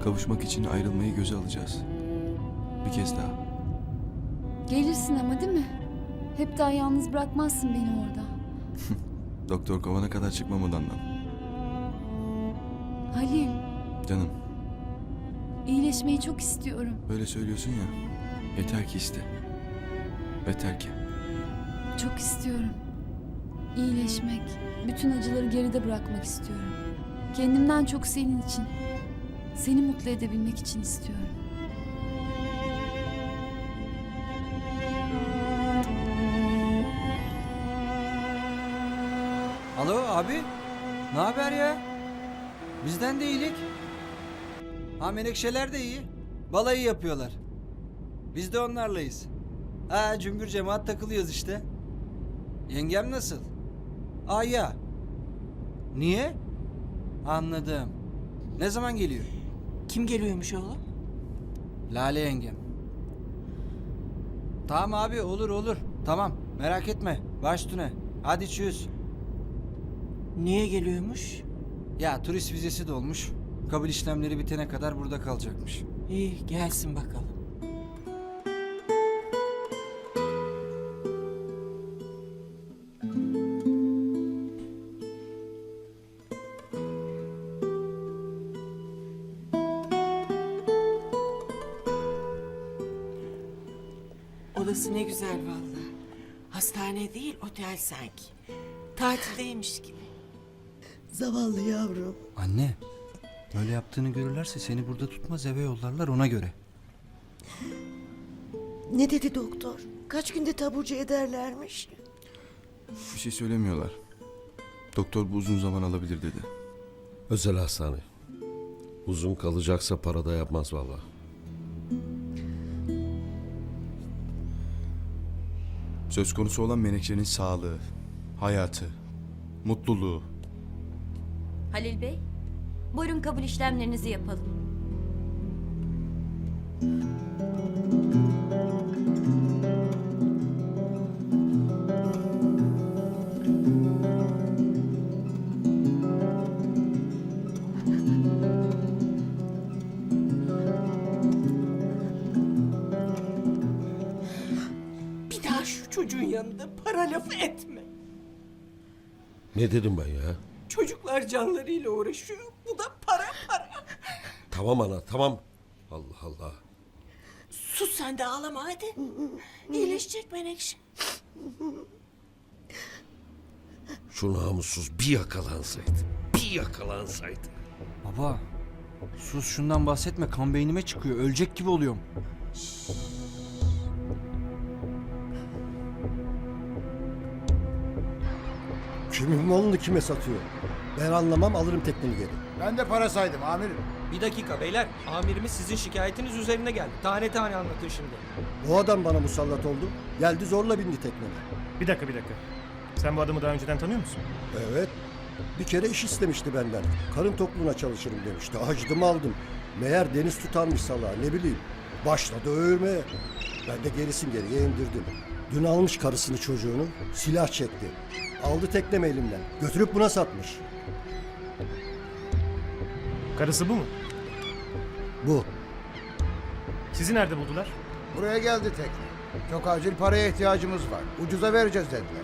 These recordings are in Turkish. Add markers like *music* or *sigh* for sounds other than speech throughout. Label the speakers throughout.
Speaker 1: Kavuşmak için ayrılmayı göze alacağız. Bir kez daha.
Speaker 2: Gelirsin ama değil mi? Hep daha yalnız bırakmazsın beni orada. *laughs*
Speaker 1: Doktor kovana kadar çıkmam odandan.
Speaker 2: Halil,
Speaker 1: Canım
Speaker 2: iyileşmeyi çok istiyorum.
Speaker 1: böyle söylüyorsun ya. Yeter ki iste. Yeter ki.
Speaker 2: Çok istiyorum. İyileşmek, bütün acıları geride bırakmak istiyorum. Kendimden çok senin için. Seni mutlu edebilmek için istiyorum.
Speaker 3: Alo abi. Ne haber ya? Bizden de iyilik. Ha menekşeler de iyi. Balayı yapıyorlar. Biz de onlarlayız. Ha cümbür cemaat takılıyoruz işte. Yengem nasıl? Aa ya. Niye? Anladım. Ne zaman geliyor?
Speaker 4: Kim geliyormuş oğlum?
Speaker 3: Lale yengem. Tamam abi olur olur. Tamam merak etme. Baş üstüne. Hadi çüz.
Speaker 4: Niye geliyormuş?
Speaker 3: Ya turist vizesi dolmuş. Kabul işlemleri bitene kadar burada kalacakmış.
Speaker 4: İyi gelsin bakalım. Odası ne güzel vallahi. Hastane değil otel sanki. Tatildeymiş gibi.
Speaker 5: Zavallı yavrum.
Speaker 3: Anne, böyle yaptığını görürlerse seni burada tutmaz eve yollarlar ona göre.
Speaker 5: Ne dedi doktor? Kaç günde taburcu ederlermiş?
Speaker 1: Bir şey söylemiyorlar. Doktor bu uzun zaman alabilir dedi.
Speaker 6: Özel hastane. Uzun kalacaksa para da yapmaz valla.
Speaker 1: Söz konusu olan Menekşe'nin sağlığı, hayatı, mutluluğu.
Speaker 7: Halil Bey, buyurun kabul işlemlerinizi yapalım.
Speaker 4: Çocuğun yanında para lafı etme.
Speaker 6: Ne dedim ben ya?
Speaker 4: Çocuklar canlarıyla uğraşıyor. Bu da para para.
Speaker 6: Tamam ana tamam. Allah Allah.
Speaker 4: Sus sen de ağlama hadi. İyileşecek Menekşe.
Speaker 6: Şu namussuz bir yakalansaydı. Bir yakalansaydı.
Speaker 3: Baba, sus şundan bahsetme kan beynime çıkıyor ölecek gibi oluyorum.
Speaker 8: Kimin malını kime satıyor? Ben anlamam alırım tekneni geri.
Speaker 9: Ben de para saydım amirim.
Speaker 10: Bir dakika beyler. Amirimiz sizin şikayetiniz üzerine geldi. Tane tane anlatın şimdi.
Speaker 8: Bu adam bana musallat oldu. Geldi zorla bindi tekneme.
Speaker 9: Bir dakika bir dakika. Sen bu adamı daha önceden tanıyor musun?
Speaker 8: Evet. Bir kere iş istemişti benden. Karın tokluğuna çalışırım demişti. Acıdım aldım. Meğer deniz tutanmış salağı ne bileyim. Başladı övmeye. Ben de gerisin geriye indirdim. Dün almış karısını çocuğunu. Silah çekti. Aldı teknemi elimden. Götürüp buna satmış.
Speaker 9: Karısı bu mu?
Speaker 8: Bu.
Speaker 9: Sizi nerede buldular? Buraya geldi tekne. Çok acil paraya ihtiyacımız var. Ucuza vereceğiz dediler.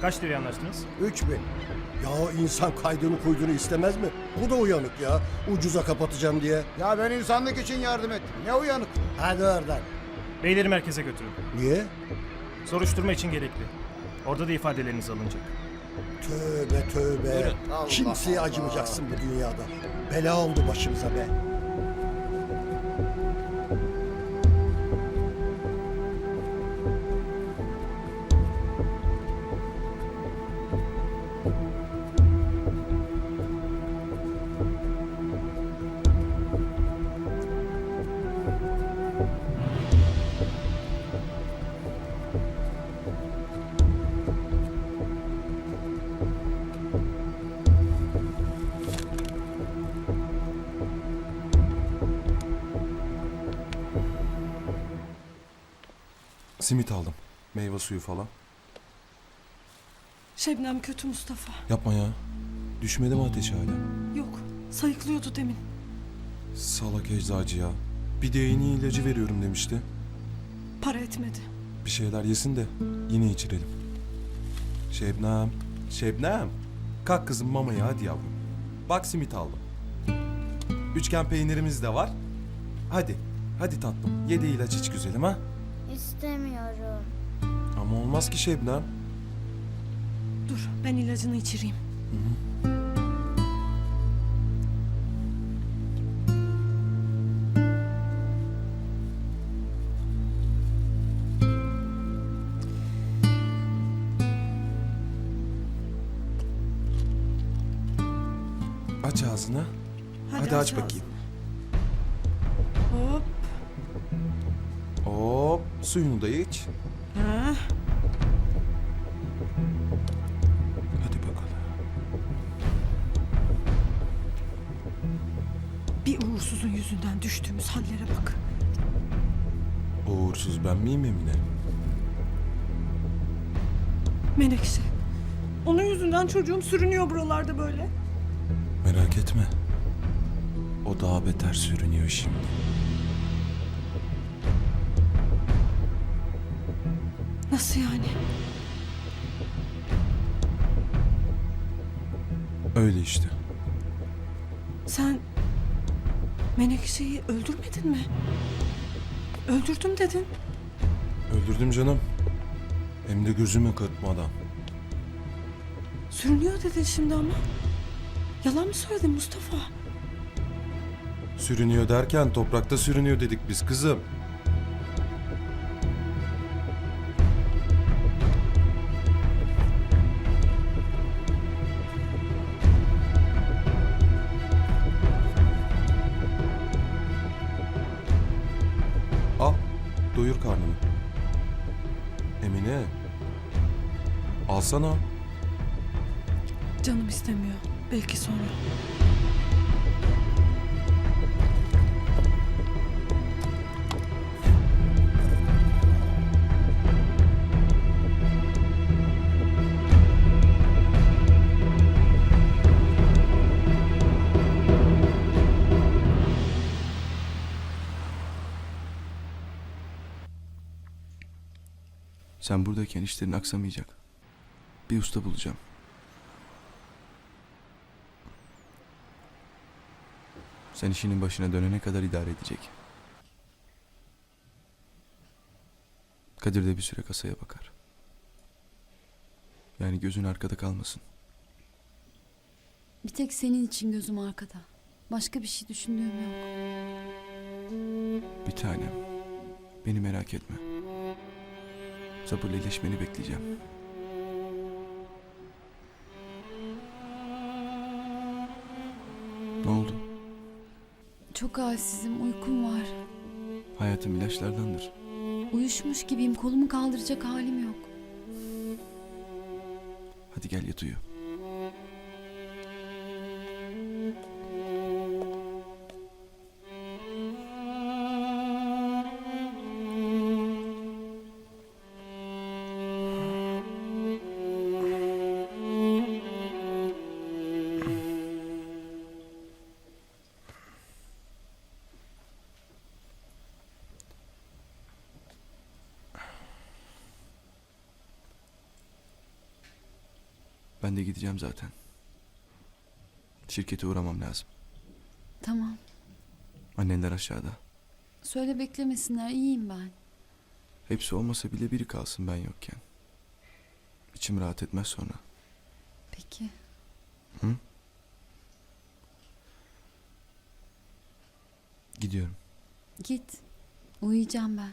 Speaker 9: Kaç liraya anlaştınız?
Speaker 8: 3000. Ya insan kaydını kuyduğunu istemez mi? Bu da uyanık ya. Ucuza kapatacağım diye.
Speaker 9: Ya ben insanlık için yardım ettim. Ne uyanık.
Speaker 8: Hadi oradan.
Speaker 9: Beyleri merkeze götürün.
Speaker 8: Niye?
Speaker 9: Soruşturma için gerekli. Orada da ifadeleriniz alınacak.
Speaker 8: Tövbe tövbe. Kimseye acımayacaksın bu dünyada. Bela oldu başımıza be.
Speaker 11: Simit aldım. Meyve suyu falan.
Speaker 12: Şebnem kötü Mustafa.
Speaker 11: Yapma ya. Düşmedi mi ateşi hala?
Speaker 12: Yok, sayıklıyordu demin.
Speaker 11: Salak eczacı ya. Bir de yeni ilacı veriyorum demişti.
Speaker 4: Para etmedi.
Speaker 11: Bir şeyler yesin de yine içirelim. Şebnem. Şebnem. Kalk kızım mamaya hadi yavrum. Bak simit aldım. Üçgen peynirimiz de var. Hadi. Hadi tatlım. Ye de ilaç iç güzelim ha.
Speaker 5: İstemiyorum.
Speaker 11: Ama olmaz ki Şebnem.
Speaker 4: Dur ben ilacını içireyim.
Speaker 11: Aç ağzını. Hadi, aç bakayım. Suyunu da iç.
Speaker 4: Ha.
Speaker 11: Hadi bakalım.
Speaker 4: Bir uğursuzun yüzünden düştüğümüz hallere bak.
Speaker 11: Uğursuz ben miyim Emine?
Speaker 4: Menekşe. Onun yüzünden çocuğum sürünüyor buralarda böyle.
Speaker 11: Merak etme. O daha beter sürünüyor şimdi.
Speaker 4: Nasıl yani?
Speaker 11: Öyle işte.
Speaker 4: Sen Menekşe'yi öldürmedin mi? Öldürdüm dedin.
Speaker 11: Öldürdüm canım. Hem de gözümü kırpmadan.
Speaker 4: Sürünüyor dedin şimdi ama. Yalan mı söyledin Mustafa?
Speaker 11: Sürünüyor derken toprakta sürünüyor dedik biz kızım. Doyur karnını. Emine. Alsana.
Speaker 4: Canım istemiyor. Belki sonra.
Speaker 1: Sen buradayken işlerin aksamayacak. Bir usta bulacağım. Sen işinin başına dönene kadar idare edecek. Kadir de bir süre kasaya bakar. Yani gözün arkada kalmasın.
Speaker 2: Bir tek senin için gözüm arkada. Başka bir şey düşündüğüm yok.
Speaker 1: Bir tanem. Beni merak etme. Sabırla iyileşmeni bekleyeceğim. Ne oldu?
Speaker 2: Çok halsizim, uykum var.
Speaker 1: Hayatım ilaçlardandır.
Speaker 2: Uyuşmuş gibiyim, kolumu kaldıracak halim yok.
Speaker 1: Hadi gel yat uyu. Ben de gideceğim zaten. Şirkete uğramam lazım.
Speaker 2: Tamam.
Speaker 1: Annenler aşağıda.
Speaker 2: Söyle beklemesinler, iyiyim ben.
Speaker 1: Hepsi olmasa bile biri kalsın ben yokken. İçim rahat etmez sonra.
Speaker 2: Peki.
Speaker 1: Hı? Gidiyorum.
Speaker 2: Git. Uyuyacağım ben.